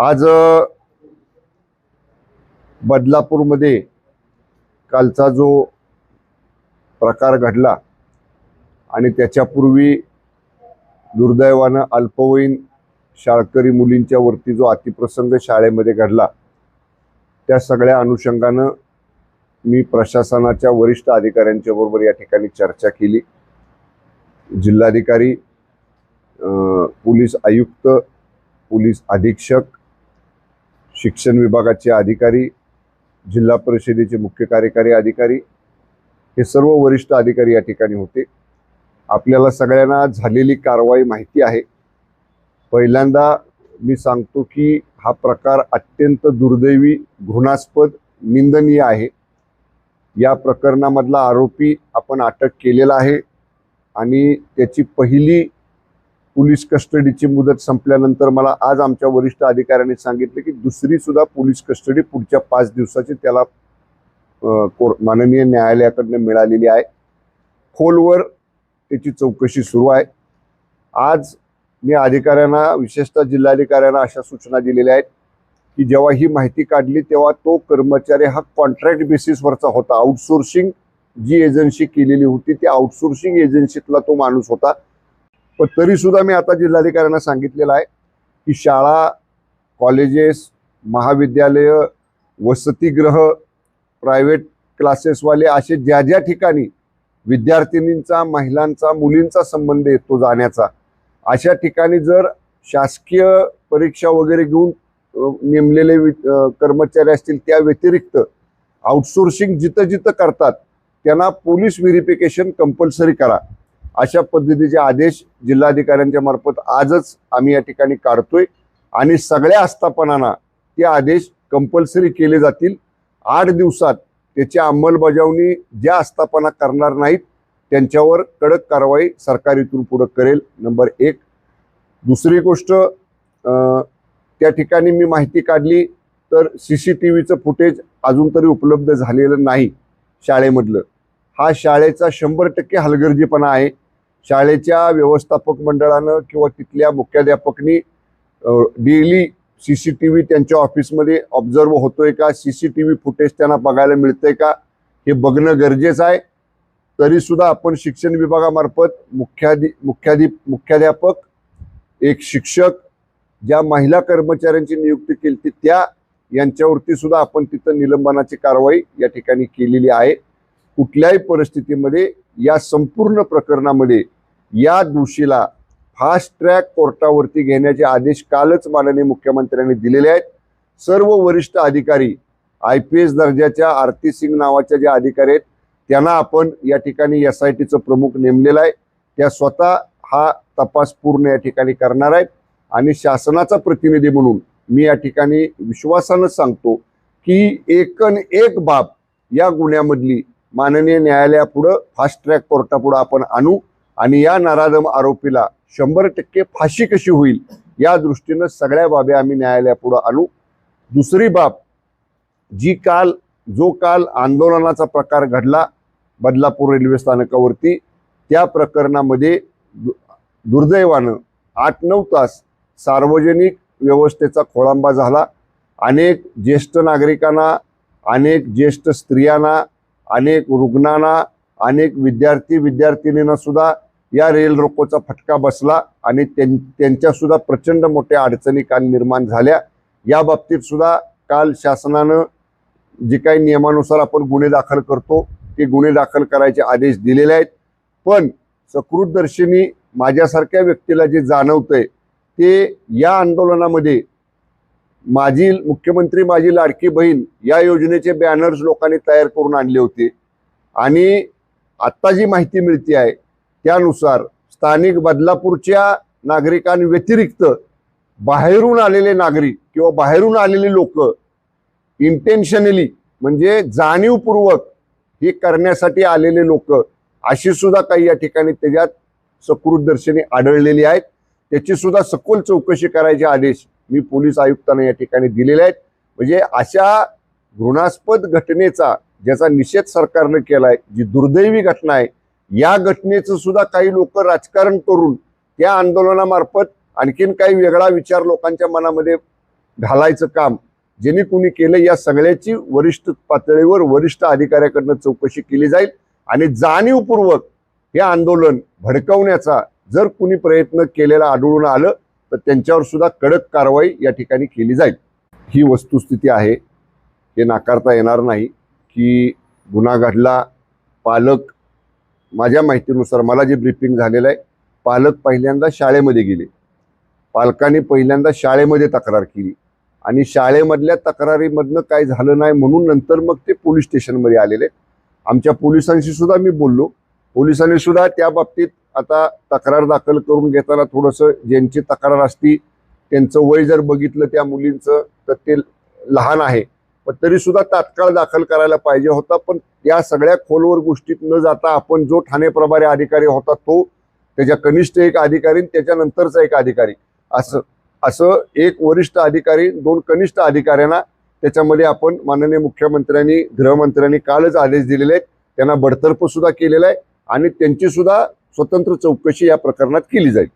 आज बदलापूरमध्ये कालचा जो प्रकार घडला आणि त्याच्यापूर्वी दुर्दैवानं अल्पवयीन शाळकरी मुलींच्या वरती जो अतिप्रसंग शाळेमध्ये घडला त्या सगळ्या अनुषंगानं मी प्रशासनाच्या वरिष्ठ अधिकाऱ्यांच्या बरोबर या ठिकाणी चर्चा केली. जिल्हाधिकारी पोलीस आयुक्त पोलीस अधीक्षक शिक्षण विभागाचे अधिकारी जिल्हा परिषदेचे मुख्य कार्यकारी अधिकारी हे सर्व वरिष्ठ अधिकारी या ठिकाणी होते. आपल्याला सगळ्यांना झालेली कारवाई माहिती आहे. पहिल्यांदा मी सांगतो की हा प्रकार अत्यंत दुर्दैवी घृणास्पद निंदनीय आहे. या प्रकरणामधला आरोपी आपण अटक केलेला आहे आणि त्याची पहिली पोलीस कस्टडीची मुदत संपल्यानंतर मला आज आमच्या वरिष्ठ अधिकाऱ्यांनी सांगितले की दुसरी सुद्धा पोलीस कस्टडी पुढच्या पाच दिवसाची त्याला माननीय न्यायालयाकडनं मिळालेली आहे. खोलवर त्याची चौकशी सुरू आहे. आज मी अधिकाऱ्यांना विशेषतः जिल्हाधिकाऱ्यांना अशा सूचना दिलेल्या आहेत की जेव्हा ही माहिती काढली तेव्हा तो कर्मचारी हा कॉन्ट्रॅक्ट बेसिसवरचा होता. आउटसोर्सिंग जी एजन्सी केलेली होती त्या आउटसोर्सिंग एजन्सीतला तो माणूस होता. पण तरीसुद्धा मी आता जिल्हाधिकाऱ्यांना सांगितलेलं आहे की शाळा कॉलेजेस महाविद्यालय वसतिगृह प्रायव्हेट क्लासेसवाले असे ज्या ज्या ठिकाणी विद्यार्थिनींचा महिलांचा मुलींचा संबंध येतो जाण्याचा अशा ठिकाणी जर शासकीय परीक्षा वगैरे घेऊन नेमलेले वि- कर्मचारी असतील त्या व्यतिरिक्त आउटसोर्सिंग जिथं जिथं करतात त्यांना पोलीस व्हेरिफिकेशन कंपल्सरी करा. अशा पद्धतीचे आदेश जिल्हाधिकाऱ्यांच्या मार्फत आजच आम्ही या ठिकाणी काढतोय. आणि सगळ्या आस्थापनांना ते आदेश कंपल्सरी केले जातील. आठ दिवसात त्याची अंमलबजावणी ज्या आस्थापना करणार नाहीत त्यांच्यावर कडक कारवाई सरकार इथून पुढं करेल. नंबर एक. दुसरी गोष्ट त्या ठिकाणी मी माहिती काढली तर सी सी टी व्हीचं फुटेज अजून तरी उपलब्ध झालेलं नाही शाळेमधलं. हा शाळेचा शंभर टक्के हलगर्जीपणा आहे. शाळेच्या व्यवस्थापक मंडळानं किंवा तिथल्या मुख्याध्यापकनी daily C C T V त्यांच्या ऑफिसमध्ये ऑब्झर्व होतोय का? C C T V footage त्यांना बघायला मिळतंय का? हे बघणं गरजेचं आहे. तरीसुद्धा आपण शिक्षण विभागामार्फत मुख्याधी मुख्याधी मुख्याध्यापक एक शिक्षक ज्या महिला कर्मचाऱ्यांची नियुक्ती केली ती त्या यांच्यावरती सुद्धा आपण तिथं निलंबनाची कारवाई या ठिकाणी केलेली आहे. कुठल्याही परिस्थितीमध्ये या संपूर्ण प्रकरणामध्ये या दोषीला फास्ट ट्रॅक कोर्टावरती घेण्याचे आदेश कालच माननीय मुख्यमंत्र्यांनी दिलेले आहेत. सर्व वरिष्ठ अधिकारी आय पी एस दर्जाच्या आरती सिंग नावाच्या ज्या अधिकारी आहेत त्यांना आपण या ठिकाणी एस आय टीचं प्रमुख नेमलेलं आहे. त्या स्वतः हा तपास पूर्ण या ठिकाणी करणार आहेत. आणि शासनाचा प्रतिनिधी म्हणून मी या ठिकाणी विश्वासानं सांगतो की एकन एक बाब या गुन्ह्यामधली माननीय न्यायालयापुढं फास्ट ट्रॅक कोर्टापुढं आपण आणू आणि या नराधम आरोपीला शंभर टक्के फाशी कशी होईल या दृष्टीनं सगळ्या बाबी आम्ही न्यायालयापुढं आणू. दुसरी बाब जी काल जो काल आंदोलनाचा प्रकार घडला बदलापूर रेल्वे स्थानकावरती त्या प्रकरणामध्ये दु- दुर्दैवानं आठ नऊ तास सार्वजनिक व्यवस्थेचा खोळंबा झाला. अनेक ज्येष्ठ नागरिकांना अनेक ज्येष्ठ स्त्रियांना अनेक रुग्णांना अनेक विद्यार्थी विद्यार्थिनींना सुद्धा या रेल रोकोचा फटका बसला आणि त्यां त्यांच्यासुद्धा प्रचंड मोठ्या अडचणी काल निर्माण झाल्या. या बाबतीत सुद्धा काल शासनानं जे काही नियमानुसार आपण गुन्हे दाखल करतो ते गुन्हे दाखल करायचे आदेश दिलेले आहेत. पण सकृतदर्शनी माझ्यासारख्या व्यक्तीला जे जाणवतंय ते या आंदोलनामध्ये माझी मुख्यमंत्री माझी लाडकी बहीण या योजनेचे बॅनर्स लोकांनी तयार करून आणले होते. आणि आत्ता जी माहिती मिळते आहे त्यानुसार स्थानिक बदलापूरच्या नागरिकांव्यतिरिक्त बाहेरून आलेले नागरिक किंवा बाहेरून आलेले लोक इंटेन्शनली म्हणजे जाणीवपूर्वक हे करण्यासाठी आलेले लोक अशी सुद्धा काही या ठिकाणी त्याच्यात सकृतदर्शनी आढळलेली आहेत. त्याची सुद्धा सखोल चौकशी करायचे आदेश मी पोलीस आयुक्तांना या ठिकाणी दिलेले आहेत. म्हणजे अशा घृणास्पद घटनेचा ज्याचा निषेध सरकारनं केलाय जी दुर्दैवी घटना आहे या घटनेचं सुद्धा काही लोक राजकारण करून त्या आंदोलनामार्फत आणखीन काही वेगळा विचार लोकांच्या मनामध्ये घालायचं काम ज्यांनी कुणी केलं या सगळ्याची वरिष्ठ पातळीवर वरिष्ठ अधिकाऱ्याकडनं चौकशी केली जाईल. आणि जाणीवपूर्वक हे आंदोलन भडकवण्याचा जर कुणी प्रयत्न केलेला आढळून आलं तर त्यांच्यावर सुद्धा कडक कारवाई या ठिकाणी केली जाईल. ही वस्तुस्थिती आहे. हे नाकारता येणार नाही की गुन्हा घडला पालक माझ्या माहितीनुसार मला जे ब्रीफिंग झालेलं आहे पालक पहिल्यांदा शाळेमध्ये गेले. पालकांनी पहिल्यांदा शाळेमध्ये तक्रार केली आणि शाळेमधल्या तक्रारीमधनं काय झालं नाही म्हणून नंतर मग ते पोलीस स्टेशनमध्ये आलेले. आमच्या पोलिसांशी सुद्धा मी बोललो. पोलिसांनी सुद्धा त्या बाबतीत आता तक्रार दाखल करून घेताना थोडंसं ज्यांची तक्रार असती त्यांचं वय जर बघितलं त्या मुलींचं तर ते लहान आहे. पण तरी सुद्धा तात्काळ दाखल करायला पाहिजे होता. पण या सगळ्या खोलवर गोष्टीत न जाता आपण जो ठाणे प्रभारी अधिकारी होता तो त्याच्या कनिष्ठ एक अधिकारी त्याच्यानंतरचा एक अधिकारी. असं असं एक वरिष्ठ अधिकारी दोन कनिष्ठ अधिकाऱ्यांना त्याच्यामध्ये आपण माननीय मुख्यमंत्र्यांनी गृहमंत्र्यांनी कालच आदेश दिलेले आहेत. त्यांना बडतर्फ सुद्धा केलेला आहे. आणि त्यांची सुद्धा स्वतंत्र चौकशी या प्रकरणात केली जाईल.